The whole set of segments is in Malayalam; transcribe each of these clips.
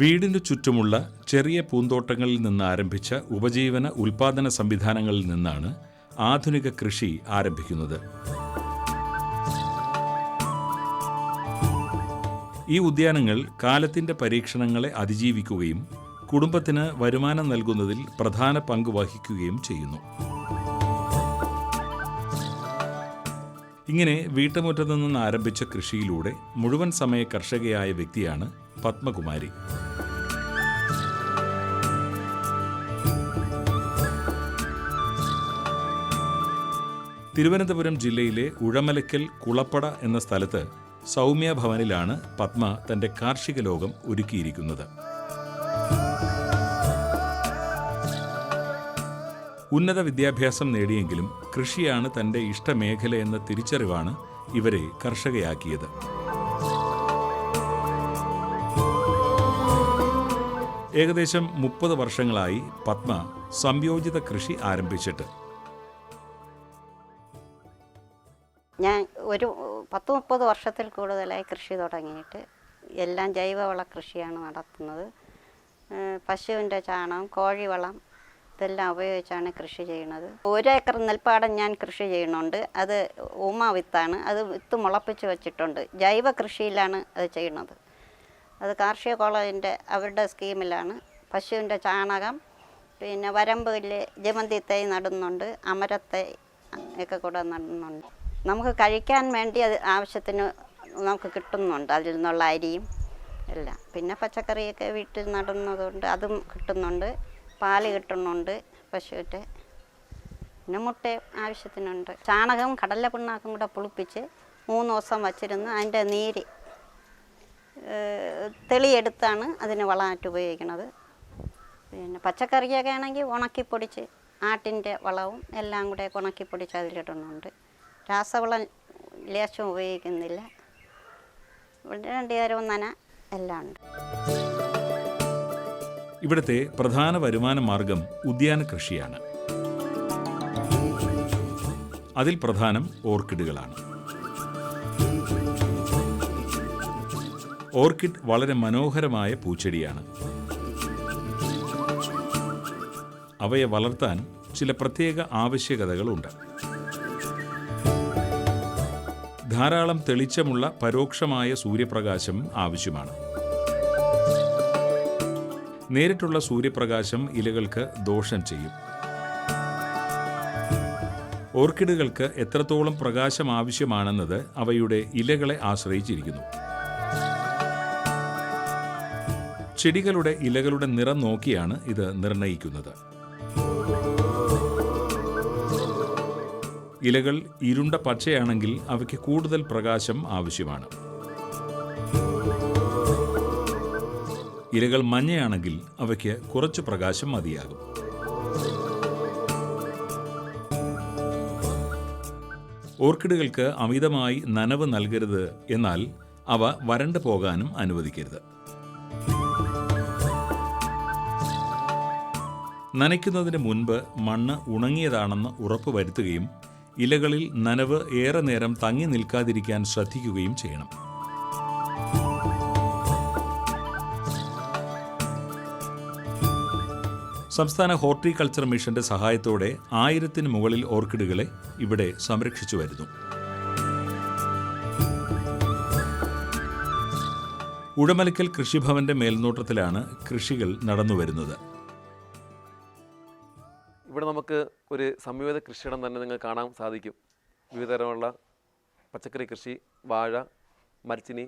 വീടിനു ചുറ്റുമുള്ള ചെറിയ പൂന്തോട്ടങ്ങളിൽ നിന്ന് ആരംഭിച്ച ഉപജീവന ഉൽപാദന സംവിധാനങ്ങളിൽ നിന്നാണ് ആധുനിക കൃഷി ആരംഭിക്കുന്നത്. ഈ ഉദ്യാനങ്ങൾ കാലത്തിന്റെ പരീക്ഷണങ്ങളെ അതിജീവിക്കുകയും കുടുംബത്തിന് വരുമാനം നൽകുന്നതിൽ പ്രധാന പങ്ക് വഹിക്കുകയും ചെയ്യുന്നു. ഇങ്ങനെ വീട്ടുമുറ്റത്തു നിന്ന് ആരംഭിച്ച കൃഷിയിലൂടെ മുഴുവൻ സമയ കർഷകയായ വ്യക്തിയാണ് പത്മകുമാരി. തിരുവനന്തപുരം ജില്ലയിലെ ഉഴമലക്കൽ കുളപ്പട എന്ന സ്ഥലത്ത് സൗമ്യ ഭവനിലാണ് പത്മ തന്റെ കാർഷിക ലോകം ഒരുക്കിയിരിക്കുന്നത്. ഉന്നത വിദ്യാഭ്യാസം നേടിയെങ്കിലും കൃഷിയാണ് തന്റെ ഇഷ്ടമേഖല എന്ന തിരിച്ചറിവാണ് ഇവരെ കർഷകയാക്കിയത്. ഏകദേശം മുപ്പത് വർഷങ്ങളായി പത്മ സംയോജിത കൃഷി ആരംഭിച്ചിട്ട് ഞാൻ ഒരു പത്ത് മുപ്പത് വർഷത്തിൽ കൂടുതലായി കൃഷി തുടങ്ങിയിട്ട് എല്ലാം ജൈവവള കൃഷിയാണ് നടത്തുന്നത്. പശുവിന്റെ ചാണകം കോഴിവളം ഇതെല്ലാം ഉപയോഗിച്ചാണ് കൃഷി ചെയ്യുന്നത്. ഒരു ഏക്കർ നെൽപ്പാടം ഞാൻ കൃഷി ചെയ്യുന്നുണ്ട്. അത് ഉമ വിത്താണ്. അത് വിത്ത് മുളപ്പിച്ച് വെച്ചിട്ടുണ്ട്. ജൈവ കൃഷിയിലാണ് അത് ചെയ്യുന്നത്. അത് കാർഷിക കോളേജിന്റെ അവരുടെ സ്കീമിലാണ്. പശുവിന്റെ ചാണകം പിന്നെ വരമ്പിൽ ജമന്തി തൈ നടുന്നുണ്ട്. അമരത്തൈ ഒക്കെ കൂടെ നടുന്നുണ്ട്. നമുക്ക് കഴിക്കാൻ വേണ്ടി അത് ആവശ്യത്തിന് നമുക്ക് കിട്ടുന്നുണ്ട്. അതിൽ നിന്നുള്ള അരിയും എല്ലാം. പിന്നെ പച്ചക്കറിയൊക്കെ വീട്ടിൽ നടുന്നതുകൊണ്ട് അതും കിട്ടുന്നുണ്ട്. പാൽ കിട്ടുന്നുണ്ട്. പശുവിന്റെ പിന്നെ മുട്ട ആവശ്യത്തിനുണ്ട്. ചാണകവും കടല പിണ്ണാക്കും കൂടെ പുളിപ്പിച്ച് മൂന്ന് ദിവസം വച്ചിരുന്ന് അതിന്റെ നീര് തെളിയെടുത്താണ് അതിന് വളമായിട്ട് ഉപയോഗിക്കുന്നത്. പിന്നെ പച്ചക്കറിയൊക്കെ ആണെങ്കിൽ ഉണക്കിപ്പൊടിച്ച് ആട്ടിന്റെ വളവും എല്ലാം കൂടെ ഉണക്കിപ്പൊടിച്ച് അതിലിടുന്നുണ്ട്. രാസവളം ലേശം ഉപയോഗിക്കുന്നില്ല. ഇവിടെ രണ്ട് നേരവും എല്ലാം ഉണ്ട്. ഇവിടുത്തെ പ്രധാന വരുമാന മാർഗം ഉദ്യാന കൃഷിയാണ്. അതിൽ പ്രധാനം ഓർക്കിഡുകളാണ്. ഓർക്കിഡ് വളരെ മനോഹരമായ പൂച്ചെടിയാണ്. അവയെ വളർത്താൻ ചില പ്രത്യേക ആവശ്യകതകളുണ്ട്. ധാരാളം തെളിച്ചമുള്ള പരോക്ഷമായ സൂര്യപ്രകാശം ആവശ്യമാണ്. നേരിട്ടുള്ള സൂര്യപ്രകാശം ഇലകൾക്ക് ദോഷം ചെയ്യും. ഓർക്കിഡുകൾക്ക് എത്രത്തോളം പ്രകാശം ആവശ്യമാണെന്നത് അവയുടെ ഇലകളെ ആശ്രയിച്ചിരിക്കുന്നു. ചെടികളുടെ ഇലകളുടെ നിറം നോക്കിയാണ് ഇത് നിർണയിക്കുന്നത് ഇലകൾ ഇരുണ്ട പച്ചയാണെങ്കിൽ അവയ്ക്ക് കൂടുതൽ പ്രകാശം ആവശ്യമാണ്. ഇലകൾ മഞ്ഞയാണെങ്കിൽ അവയ്ക്ക് കുറച്ച് പ്രകാശം മതിയാകും. ഓർക്കിഡുകൾക്ക് അമിതമായി നനവ് നൽകരുത് എന്നാൽ അവ വരണ്ടു പോകാനും അനുവദിക്കരുത്. നനയ്ക്കുന്നതിന് മുൻപ് മണ്ണ് ഉണങ്ങിയതാണെന്ന് ഉറപ്പുവരുത്തുകയും ഇലകളിൽ നനവ് ഏറെ നേരം തങ്ങി നിൽക്കാതിരിക്കാൻ ശ്രദ്ധിക്കുകയും ചെയ്യണം. സംസ്ഥാന ഹോർട്ടിക്കൾച്ചർ മിഷന്റെ സഹായത്തോടെ ആയിരത്തിന് മുകളിൽ ഓർക്കിഡുകളെ ഇവിടെ സംരക്ഷിച്ചു വരുന്നു. ഉഴമലക്കൽ കൃഷിഭവന്റെ മേൽനോട്ടത്തിലാണ് കൃഷികൾ നടന്നുവരുന്നത്. ഇവിടെ നമുക്ക് ഒരു സംയോജിത കൃഷിയിടം തന്നെ നിങ്ങൾക്ക് കാണാൻ സാധിക്കും. വിവിധതരമുള്ള പച്ചക്കറി കൃഷി വാഴ മരച്ചിനി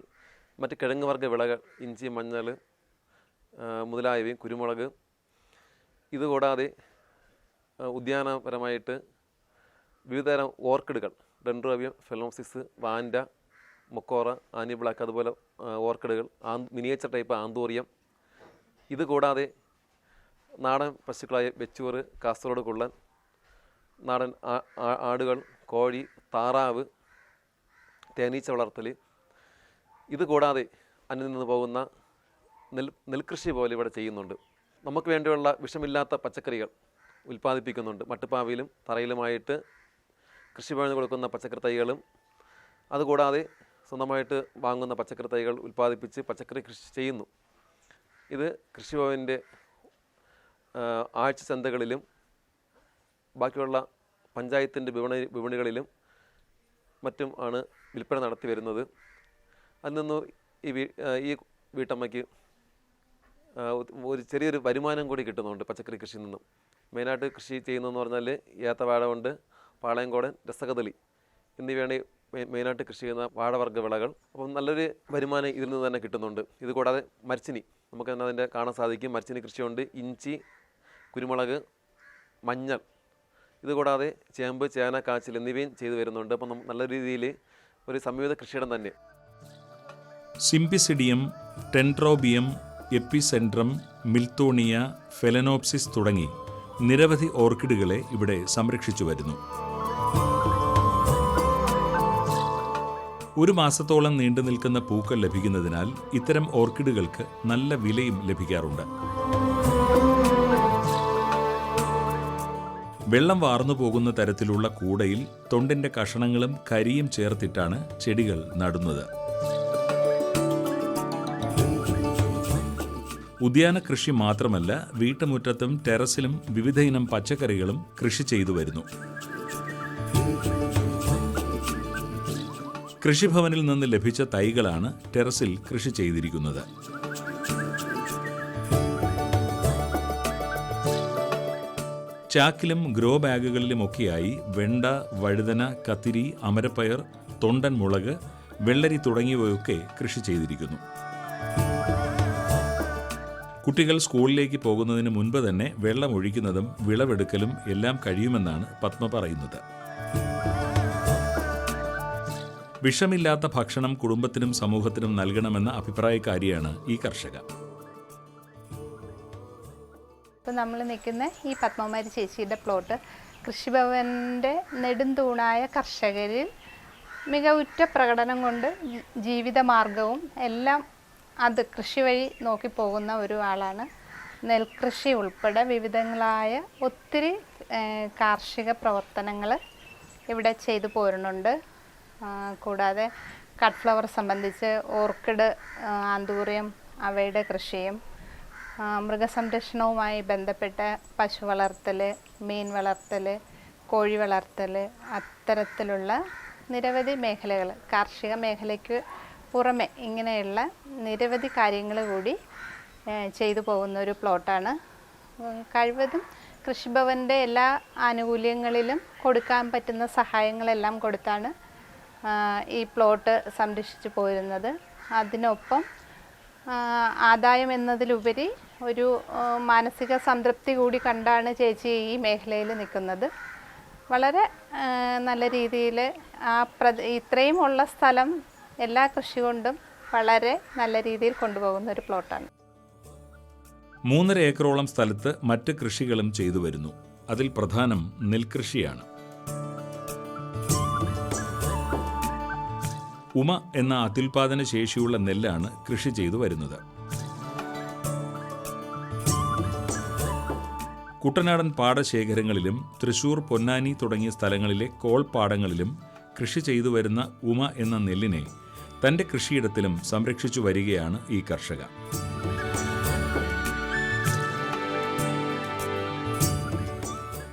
മറ്റ് കിഴങ്ങ് വർഗ വിളകൾ ഇഞ്ചി മഞ്ഞൾ മുതലായവയും കുരുമുളക്. ഇതുകൂടാതെ ഉദ്യാനപരമായിട്ട് വിവിധതരം ഓർക്കിഡുകൾ dendrobium phalaenopsis vanda mokara Annie black അതുപോലെ ഓർക്കിഡുകൾ ആ മിനിയേച്ചർ ടൈപ്പ് ആന്തോറിയം. ഇത് കൂടാതെ നാടൻ പശുക്കളായ വെച്ചൂറ് കാസർഗോഡ് കുള്ളൻ നാടൻ ആടുകൾ കോഴി താറാവ് തേനീച്ച വളർത്തൽ ഇത് കൂടാതെ അന്യം നിന്ന് പോകുന്ന നെൽ നെൽകൃഷി പോലെ ഇവിടെ ചെയ്യുന്നുണ്ട്. നമുക്ക് വേണ്ടിയുള്ള വിഷമില്ലാത്ത പച്ചക്കറികൾ ഉൽപ്പാദിപ്പിക്കുന്നുണ്ട്. മട്ടുപ്പാവിലും തറയിലുമായിട്ട് കൃഷി കൃഷിഭവന് കൊടുക്കുന്ന പച്ചക്കറി തൈകളും അതുകൂടാതെ സ്വന്തമായിട്ട് വാങ്ങുന്ന പച്ചക്കറി തൈകൾ ഉൽപ്പാദിപ്പിച്ച് പച്ചക്കറി കൃഷി ചെയ്യുന്നു. ഇത് കൃഷിഭവന്റെ ആഴ്ച ചന്തകളിലും ബാക്കിയുള്ള പഞ്ചായത്തിന്റെ വിപണി വിപണികളിലും മറ്റും ആണ് വിൽപ്പന നടത്തി വരുന്നത്. അതിൽ നിന്ന് ഈ ഈ വീട്ടമ്മയ്ക്ക് ഒരു ചെറിയൊരു വരുമാനം കൂടി കിട്ടുന്നുണ്ട് പച്ചക്കറി കൃഷിയിൽ നിന്നും. മെയിനായിട്ട് കൃഷി ചെയ്യുന്നതെന്ന് പറഞ്ഞാൽ ഏത്തവാഴ കൊണ്ട് പാളയംകോടൻ രസകദളി എന്നിവയാണ് മെയിനായിട്ട് കൃഷി ചെയ്യുന്ന വാഴവർഗ വിളകൾ. അപ്പം നല്ലൊരു വരുമാനം ഇതിൽ നിന്ന് തന്നെ കിട്ടുന്നുണ്ട്. ഇതുകൂടാതെ മരച്ചിനി നമുക്ക് തന്നെ അതിന്റെ കാണാൻ സാധിക്കും. മരച്ചിനി കൃഷിയുണ്ട്. ഇഞ്ചി കുരുമുളക് മഞ്ഞൾ ഇത് കൂടാതെ ചേമ്പ് ചേന കാച്ചിൽ എന്നിവയും ചെയ്തു വരുന്നുണ്ട്. അപ്പം നല്ല രീതിയിൽ ഒരു സംയുക്ത കൃഷിയിടം തന്നെ. സിംപിസിഡിയം ടെൻട്രോബിയം എപ്പിസെൻട്രം മിൽത്തോണിയ ഫെലനോപ്സിസ് തുടങ്ങി നിരവധി ഓർക്കിഡുകളെ ഇവിടെ സംരക്ഷിച്ചു വരുന്നു. ഒരു മാസത്തോളം നീണ്ടു നിൽക്കുന്ന പൂക്കൾ ലഭിക്കുന്നതിനാൽ ഇത്തരം ഓർക്കിഡുകൾക്ക് നല്ല വിലയും ലഭിക്കാറുണ്ട്. വെള്ളം വാർന്നു പോകുന്ന തരത്തിലുള്ള കൂടയിൽ തൊണ്ടിന്റെ കഷണങ്ങളും കരിയും ചേർത്തിട്ടാണ് ചെടികൾ നടുന്നത്. ഉദ്യാന കൃഷി മാത്രമല്ല വീട്ടുമുറ്റത്തും ടെറസിലും വിവിധ ഇനം പച്ചക്കറികളും കൃഷി ചെയ്തു വരുന്നു. കൃഷിഭവനിൽ നിന്ന് ലഭിച്ച തൈകളാണ് ടെറസിൽ കൃഷി ചെയ്തിരിക്കുന്നത്. ചാക്കിലും ഗ്രോ ബാഗുകളിലുമൊക്കെയായി വെണ്ട വഴുതന കത്തിരി അമരപ്പയർ തൊണ്ടൻ മുളക് വെള്ളരി തുടങ്ങിയവയൊക്കെ കൃഷി ചെയ്തിരിക്കുന്നു. കുട്ടികൾ സ്കൂളിലേക്ക് പോകുന്നതിന് മുൻപ് തന്നെ വെള്ളം ഒഴിക്കുന്നതും വിളവെടുക്കലും എല്ലാം കഴിയുമെന്നാണ് പത്മ പറയുന്നത്. വിഷമില്ലാത്ത ഭക്ഷണം കുടുംബത്തിനും സമൂഹത്തിനും നൽകണമെന്ന അഭിപ്രായക്കാരിയാണ് ഈ കർഷക ഇപ്പം നമ്മൾ നിൽക്കുന്ന ഈ പത്മമാരി ചേച്ചിയുടെ പ്ലോട്ട് കൃഷിഭവന്റെ നെടുന്തൂണായ കർഷകരിൽ മികവുറ്റ പ്രകടനം കൊണ്ട് ജീവിതമാർഗവും എല്ലാം അത് കൃഷി വഴി നോക്കി പോകുന്ന ഒരു ആളാണ്. നെൽകൃഷി ഉൾപ്പെടെ വിവിധങ്ങളായ ഒത്തിരി കാർഷിക പ്രവർത്തനങ്ങൾ ഇവിടെ ചെയ്തു പോരുന്നുണ്ട്. കൂടാതെ കട്ട് ഫ്ലവർ സംബന്ധിച്ച് ഓർക്കിഡ് ആന്തൂറിയം അവയുടെ കൃഷിയും മൃഗസംരക്ഷണവുമായി ബന്ധപ്പെട്ട പശു വളർത്തൽ മീൻ വളർത്തൽ കോഴി വളർത്തൽ അത്തരത്തിലുള്ള നിരവധി മേഖലകൾ കാർഷിക മേഖലയ്ക്ക് പുറമെ ഇങ്ങനെയുള്ള നിരവധി കാര്യങ്ങൾ കൂടി ചെയ്തു പോകുന്ന ഒരു പ്ലോട്ടാണ്. കഴിവതും കൃഷിഭവന്റെ എല്ലാ ആനുകൂല്യങ്ങളിലും കൊടുക്കാൻ പറ്റുന്ന സഹായങ്ങളെല്ലാം കൊടുത്താണ് ഈ പ്ലോട്ട് സംരക്ഷിച്ചു പോരുന്നത്. അതിനൊപ്പം ആദായം എന്നതിലുപരി ഒരു മാനസിക സംതൃപ്തി കൂടി കണ്ടാണ് ചേച്ചി ഈ മേഖലയിൽ നിൽക്കുന്നത്. വളരെ നല്ല രീതിയിൽ ആ പ്ര ഇത്രയും ഉള്ള സ്ഥലം എല്ലാ കൃഷി കൊണ്ടും വളരെ നല്ല രീതിയിൽ കൊണ്ടുപോകുന്ന ഒരു പ്ലോട്ടാണ്. മൂന്നര ഏക്കറോളം സ്ഥലത്ത് മറ്റ് കൃഷികളും ചെയ്തു വരുന്നു. അതിൽ പ്രധാനം നെൽകൃഷിയാണ്. ഉമ എന്ന അത്യുൽപാദന ശേഷിയുള്ള നെല്ലാണ് കൃഷി ചെയ്തു വരുന്നത്. കുട്ടനാടൻ പാടശേഖരങ്ങളിലും തൃശൂർ പൊന്നാനി തുടങ്ങിയ സ്ഥലങ്ങളിലെ കോൾപ്പാടങ്ങളിലും കൃഷി ചെയ്തു വരുന്ന ഉമ എന്ന നെല്ലിനെ തന്റെ കൃഷിയിടത്തിലും സംരക്ഷിച്ചു വരികയാണ് ഈ കർഷക.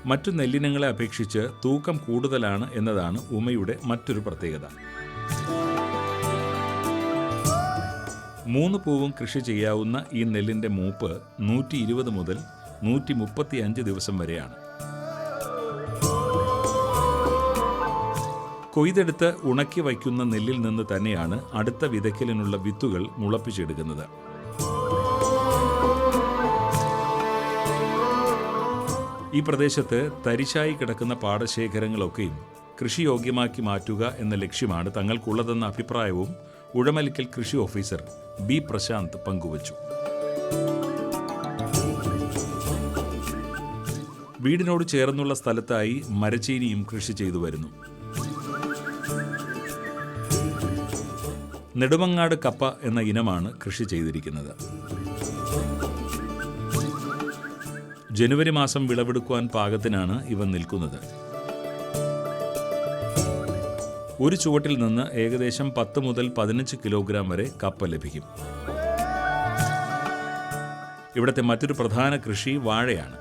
മറ്റു നെല്ലിനങ്ങളെ അപേക്ഷിച്ച് തൂക്കം കൂടുതലാണ് എന്നതാണ് ഉമയുടെ മറ്റൊരു പ്രത്യേകത. മൂന്ന് പൂവും കൃഷി ചെയ്യാവുന്ന ഈ നെല്ലിന്റെ മൂപ്പ് നൂറ്റി ഇരുപത് മുതൽ നൂറ്റി മുപ്പത്തി അഞ്ച് ദിവസം വരെയാണ്. കൊയ്തെടുത്ത് ഉണക്കി വയ്ക്കുന്ന നെല്ലിൽ നിന്ന് തന്നെയാണ് അടുത്ത വിതയ്ക്കലിനുള്ള വിത്തുകൾ മുളപ്പിച്ചെടുക്കുന്നത്. ഈ പ്രദേശത്ത് തരിശായി കിടക്കുന്ന പാടശേഖരങ്ങളൊക്കെയും കൃഷിയോഗ്യമാക്കി മാറ്റുക എന്ന ലക്ഷ്യമാണ് തങ്ങൾക്കുള്ളതെന്ന അഭിപ്രായവും ഉഴമലിക്കൽ കൃഷി ഓഫീസർ ബി പ്രശാന്ത് പങ്കുവച്ചു. വീടിനോട് ചേർന്നുള്ള സ്ഥലത്തായി മരച്ചീനിയും കൃഷി ചെയ്തു വരുന്നു. നെടുമങ്ങാട് കപ്പ എന്ന ഇനമാണ് കൃഷി ചെയ്തിരിക്കുന്നത്. ജനുവരി മാസം വിളവെടുക്കുവാൻ പാകത്തിനാണ് ഇവ നിൽക്കുന്നത്. ഒരു ചുവട്ടിൽ നിന്ന് ഏകദേശം പത്ത് മുതൽ പതിനഞ്ച് കിലോഗ്രാം വരെ കപ്പ ലഭിക്കും. ഇവിടുത്തെ മറ്റൊരു പ്രധാന കൃഷി വാഴയാണ്.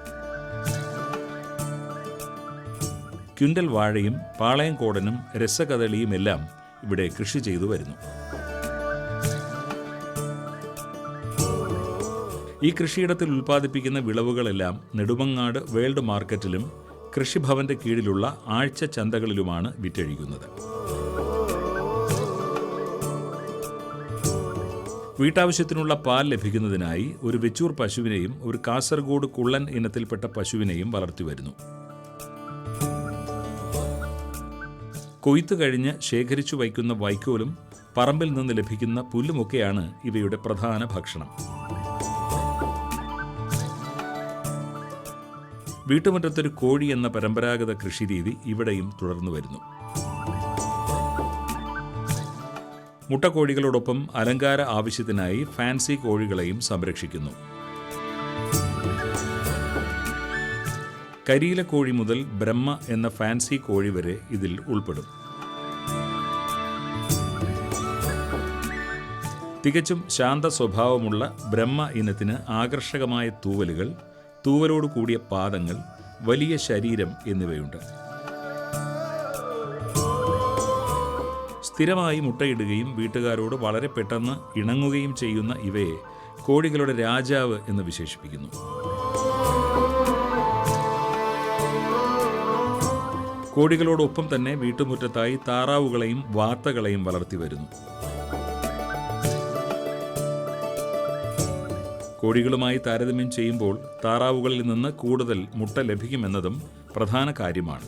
ക്യുണ്ടൽ വാഴയും പാളയംകോടനും രസകദളിയും എല്ലാം ഇവിടെ കൃഷി ചെയ്തു വരുന്നു. ഈ കൃഷിയിടത്തിൽ ഉൽപ്പാദിപ്പിക്കുന്ന വിളവുകളെല്ലാം നെടുമങ്ങാട് വേൾഡ് മാർക്കറ്റിലും കൃഷിഭവന്റെ കീഴിലുള്ള ആഴ്ച ചന്തകളിലുമാണ് വിറ്റഴിക്കുന്നത്. വീട്ടാവശ്യത്തിനുള്ള പാൽ ലഭിക്കുന്നതിനായി ഒരു വെച്ചൂർ പശുവിനെയും ഒരു കാസർഗോഡ് കുള്ളൻ ഇനത്തിൽപ്പെട്ട പശുവിനെയും വളർത്തിവരുന്നു കൊയ്ത്തു കഴിഞ്ഞ് ശേഖരിച്ചു വയ്ക്കുന്ന വൈക്കോലും പറമ്പിൽ നിന്ന് ലഭിക്കുന്ന പുല്ലുമൊക്കെയാണ് ഇവയുടെ പ്രധാന ഭക്ഷണം. വീട്ടുമുറ്റത്തൊരു കോഴി എന്ന പരമ്പരാഗത കൃഷിരീതി ഇവിടെയും തുടർന്നു വരുന്നു. മുട്ടക്കോഴികളോടൊപ്പം അലങ്കാര ആവശ്യത്തിനായി ഫാൻസി കോഴികളെയും സംരക്ഷിക്കുന്നു. കരിയില കോഴി മുതൽ ബ്രഹ്മ എന്ന ഫാൻസി കോഴി വരെ ഇതിൽ ഉൾപ്പെടും. തികച്ചും ശാന്ത സ്വഭാവമുള്ള ബ്രഹ്മ ഇനത്തിന് ആകർഷകമായ തൂവലുകൾ തൂവലോട് കൂടിയ പാദങ്ങൾ വലിയ ശരീരം എന്നിവയുണ്ട്. സ്ഥിരമായി മുട്ടയിടുകയും വീട്ടുകാരോട് വളരെ പെട്ടെന്ന് ഇണങ്ങുകയും ചെയ്യുന്ന ഇവയെ കോഴികളുടെ രാജാവ് എന്ന് വിശേഷിപ്പിക്കുന്നു. കോഴികളോടൊപ്പം തന്നെ വീട്ടുമുറ്റത്തായി താറാവുകളെയും വാത്തകളെയും വളർത്തി വരുന്നു. കോഴികളുമായി താരതമ്യം ചെയ്യുമ്പോൾ താറാവുകളിൽ നിന്ന് കൂടുതൽ മുട്ട ലഭിക്കുമെന്നതും പ്രധാന കാര്യമാണ്.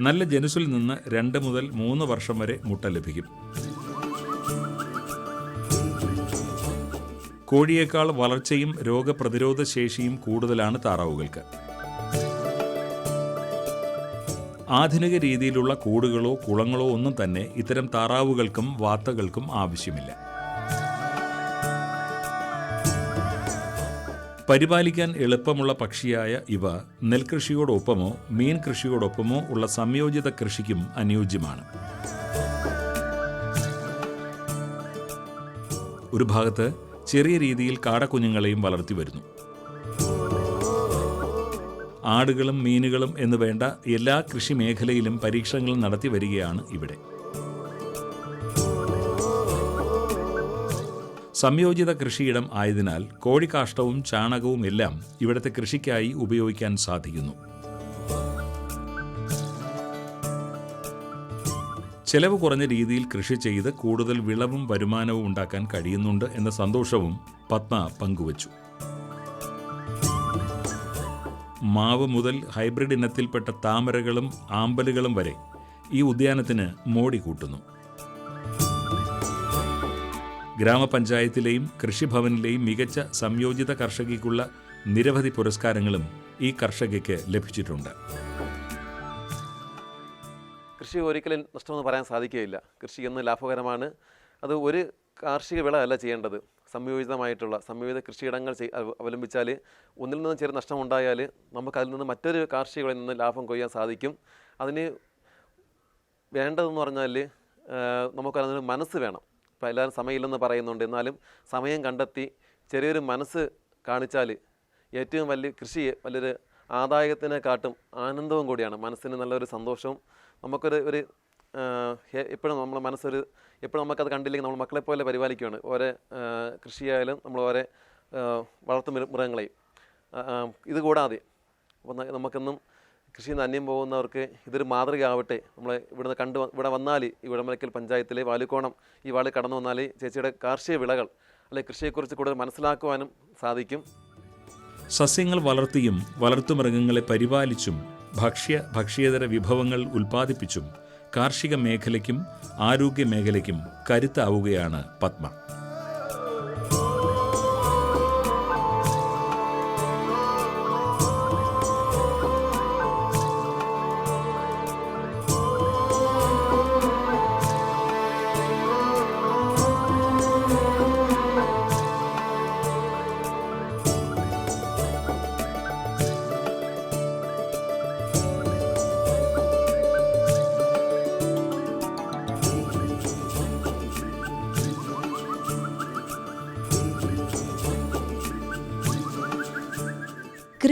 നല്ല ജനുസിൽ നിന്ന് രണ്ട് മുതൽ മൂന്ന് വർഷം വരെ മുട്ട ലഭിക്കും. കോഴിയേക്കാൾ വളർച്ചയും രോഗപ്രതിരോധ ശേഷിയും കൂടുതലാണ് താറാവുകൾക്ക്. ആധുനിക രീതിയിലുള്ള കൂടുകളോ കുളങ്ങളോ ഒന്നും തന്നെ ഇത്തരം താറാവുകൾക്കും വാത്തകൾക്കും ആവശ്യമില്ല. പരിപാലിക്കാൻ എളുപ്പമുള്ള പക്ഷിയായ ഇവ നെൽകൃഷിയോടൊപ്പമോ മീൻ കൃഷിയോടൊപ്പമോ ഉള്ള സംയോജിത കൃഷിക്കും അനുയോജ്യമാണ്. ഒരു ഭാഗത്ത് ചെറിയ രീതിയിൽ കാടക്കുഞ്ഞുങ്ങളെയും വളർത്തി വരുന്നു. ആടുകളും മീനുകളും എന്ന് വേണ്ട എല്ലാ കൃഷി മേഖലയിലും പരീക്ഷണങ്ങൾ നടത്തി വരികയാണ് ഇവിടെ. സംയോജിത കൃഷിയിടം ആയതിനാൽ കോഴിക്കാഷ്ടവും ചാണകവും എല്ലാം ഇവിടുത്തെ കൃഷിക്കായി ഉപയോഗിക്കാൻ സാധിക്കുന്നു. ചെലവ് കുറഞ്ഞ രീതിയിൽ കൃഷി ചെയ്ത് കൂടുതൽ വിളവും വരുമാനവും ഉണ്ടാക്കാൻ കഴിയുന്നുണ്ട് എന്ന സന്തോഷവും പത്മ പങ്കുവച്ചു. മാവ് മുതൽ ഹൈബ്രിഡ് ഇനത്തിൽപ്പെട്ട താമരകളും ആമ്പലുകളും വരെ ഈ ഉദ്യാനത്തിന് മോടി കൂട്ടുന്നു. ഗ്രാമപഞ്ചായത്തിലെയും കൃഷിഭവനിലെയും മികച്ച സംയോജിത കർഷകയ്ക്കുള്ള നിരവധി പുരസ്കാരങ്ങളും ഈ കർഷകയ്ക്ക് ലഭിച്ചിട്ടുണ്ട്. കൃഷി ഒരിക്കലും നഷ്ടമെന്ന് പറയാൻ സാധിക്കുകയില്ല. കൃഷി എന്ന് ലാഭകരമാണ്. അത് ഒരു കാർഷിക വിള അല്ല ചെയ്യേണ്ടത്. സംയോജിതമായിട്ടുള്ള സംയോജിത കൃഷിയിടങ്ങൾ അവലംബിച്ചാൽ ഒന്നിൽ നിന്ന് ചെറിയ നഷ്ടമുണ്ടായാൽ നമുക്ക് അതിൽ നിന്ന് മറ്റൊരു കാർഷിക വിളയിൽ നിന്ന് ലാഭം കൊയ്യാൻ സാധിക്കും. അതിന് വേണ്ടതെന്ന് പറഞ്ഞാൽ നമുക്കതിന് മനസ്സ് വേണം. ഇപ്പോൾ എല്ലാവരും സമയമില്ലെന്ന് പറയുന്നുണ്ട്. എന്നാലും സമയം കണ്ടെത്തി ചെറിയൊരു മനസ്സ് കാണിച്ചാൽ ഏറ്റവും വലിയ കൃഷി വലിയൊരു ആദായത്തിനെക്കാട്ടും ആനന്ദവും കൂടിയാണ്. മനസ്സിന് നല്ലൊരു സന്തോഷവും നമുക്കൊരു ഒരു എപ്പോഴും നമ്മുടെ മനസ്സൊരു എപ്പോഴും നമുക്കത് കണ്ടില്ലെങ്കിൽ നമ്മൾ മക്കളെ പോലെ പരിപാലിക്കുകയാണ് ഓരോ കൃഷിയായാലും നമ്മൾ ഓരോ വളർത്തു മൃഗങ്ങളെയും. ഇത് കൂടാതെ അപ്പം നമുക്കെന്നും കൃഷിയിൽ നിന്ന് അന്യം പോകുന്നവർക്ക് ഇതൊരു മാതൃകയാവട്ടെ. നമ്മൾ ഇവിടുന്ന് കണ്ടു ഇവിടെ വന്നാൽ ഈ വിളമലക്കൽ പഞ്ചായത്തിലെ വാലുക്കോണം ഈ വാളി കടന്നു വന്നാൽ ചേച്ചിയുടെ കാർഷിക വിളകൾ അല്ലെ കൃഷിയെക്കുറിച്ച് കൂടുതൽ മനസ്സിലാക്കുവാനും സാധിക്കും. സസ്യങ്ങൾ വളർത്തിയും വളർത്തുമൃഗങ്ങളെ പരിപാലിച്ചും ഭക്ഷ്യ ഭക്ഷ്യേതര വിഭവങ്ങൾ ഉൽപ്പാദിപ്പിച്ചും കാർഷിക മേഖലയ്ക്കും ആരോഗ്യ മേഖലയ്ക്കും കരുത്താവുകയാണ് പത്മ.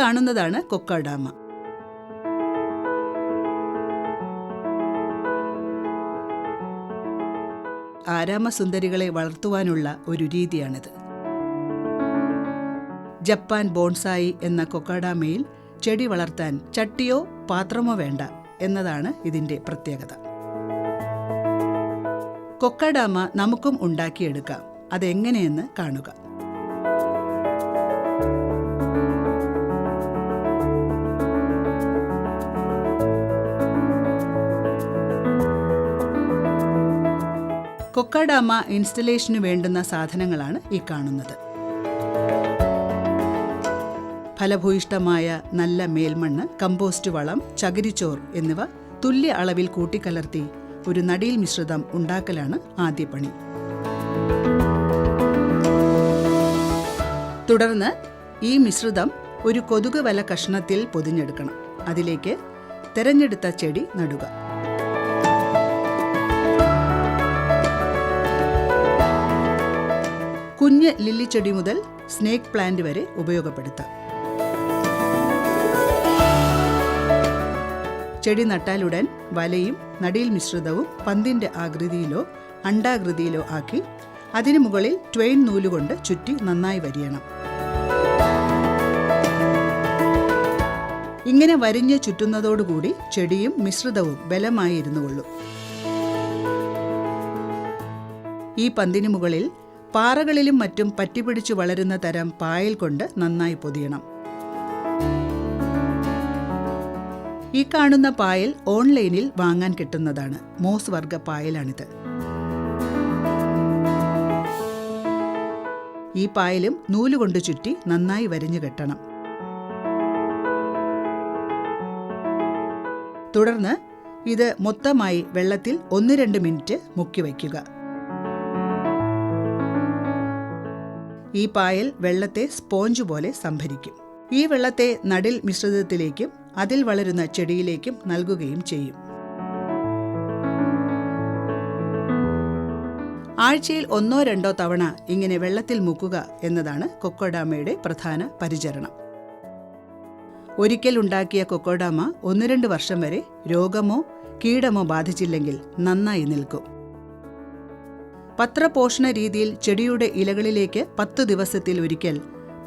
കാണുന്നതാണ് കൊക്ക ഡാം ആരാമസുന്ദരികളെ വളർത്തുവാനുള്ള ഒരു രീതിയാണിത്. ജപ്പാൻ ബോൺസായി എന്ന കൊക്കാഡാമയിൽ ചെടി വളർത്താൻ ചട്ടിയോ പാത്രമോ വേണ്ട എന്നതാണ് ഇതിന്റെ പ്രത്യേകത. കൊക്കാഡാമ നമുക്കും ഉണ്ടാക്കിയെടുക്കാം. അതെങ്ങനെയെന്ന് കാണുക. കൊക്കഡാമ ഇൻസ്റ്റലേഷന് വേണ്ടുന്ന സാധനങ്ങളാണ് ഈ കാണുന്നത്. ഫലഭൂയിഷ്ടമായ നല്ല മേൽമണ്ണ് കമ്പോസ്റ്റ് വളം ചകിരിച്ചോർ എന്നിവ തുല്യ അളവിൽ കൂട്ടിക്കലർത്തി ഒരു നടീൽ മിശ്രിതം ഉണ്ടാക്കലാണ് ആദ്യ പണി. തുടർന്ന് ഈ മിശ്രിതം ഒരു കൊതുക് വല കഷ്ണത്തിൽ പൊതിഞ്ഞെടുക്കണം. അതിലേക്ക് തെരഞ്ഞെടുത്ത ചെടി നടുക. കുഞ്ഞ് ലില്ലിച്ചെടി മുതൽ സ്നേക്ക് പ്ലാന്റ് വരെ ഉപയോഗപ്പെടുത്താം. ചെടി നട്ടാലുടൻ വലയും നടീൽ മിശ്രിതവും പന്തിന്റെ ആകൃതിയിലോ അണ്ടാകൃതിയിലോ ആക്കി അതിനു മുകളിൽ ട്വെയിൻ നൂലുകൊണ്ട് ചുറ്റി നന്നായി വരിയണം. ഇങ്ങനെ വരിഞ്ഞ് ചുറ്റുന്നതോടുകൂടി ചെടിയും മിശ്രിതവും ബലമായി ഇരുന്നുകൊള്ളും. ഈ പന്തിനു മുകളിൽ പാറകളിലും മറ്റും പറ്റിപ്പിടിച്ചു വളരുന്ന തരം പായൽ കൊണ്ട് നന്നായി പൊതിയണം. ഈ കാണുന്ന പായൽ ഓൺലൈനിൽ വാങ്ങാൻ കിട്ടുന്നതാണ്. മോസ് വർഗ പായലാണിത്. ഈ പായലും നൂലുകൊണ്ട് ചുറ്റി നന്നായി വരിഞ്ഞു കെട്ടണം. തുടർന്ന് ഇത് മൊത്തമായി വെള്ളത്തിൽ ഒന്ന് രണ്ട് മിനിറ്റ് മുക്കി വയ്ക്കുക. ഈ പായൽ വെള്ളത്തെ സ്പോഞ്ച് പോലെ സംഭരിക്കും. ഈ വെള്ളത്തെ നടിൽ മിശ്രിതത്തിലേക്കും അതിൽ വളരുന്ന ചെടിയിലേക്കും നൽകുകയും ചെയ്യും. ആഴ്ചയിൽ ഒന്നോ രണ്ടോ തവണ ഇങ്ങനെ വെള്ളത്തിൽ മുക്കുക എന്നതാണ് കൊക്കോഡാമയുടെ പ്രധാന പരിചരണം. ഒരിക്കൽ ഉണ്ടാക്കിയ കൊക്കോഡാമ ഒന്ന് രണ്ട് വർഷം വരെ രോഗമോ കീടമോ ബാധിച്ചില്ലെങ്കിൽ നന്നായി നിൽക്കും. പത്രപോഷണ രീതിയിൽ ചെടിയുടെ ഇലകളിലേക്ക് പത്തു ദിവസത്തിൽ ഒരിക്കൽ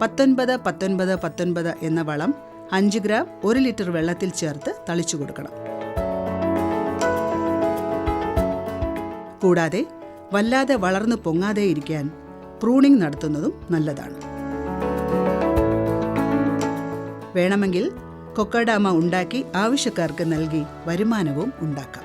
പത്തൊൻപത് പത്തൊൻപത് പത്തൊൻപത് എന്ന വളം അഞ്ച് ഗ്രാം ഒരു ലിറ്റർ വെള്ളത്തിൽ ചേർത്ത് തളിച്ചു കൊടുക്കണം. കൂടാതെ വല്ലാതെ വളർന്നു പൊങ്ങാതെ ഇരിക്കാൻ പ്രൂണിംഗ് നടത്തുന്നതും നല്ലതാണ്. വേണമെങ്കിൽ കൊക്കഡാമ ഉണ്ടാക്കി ആവശ്യക്കാർക്ക് നൽകി വരുമാനവും ഉണ്ടാക്കാം.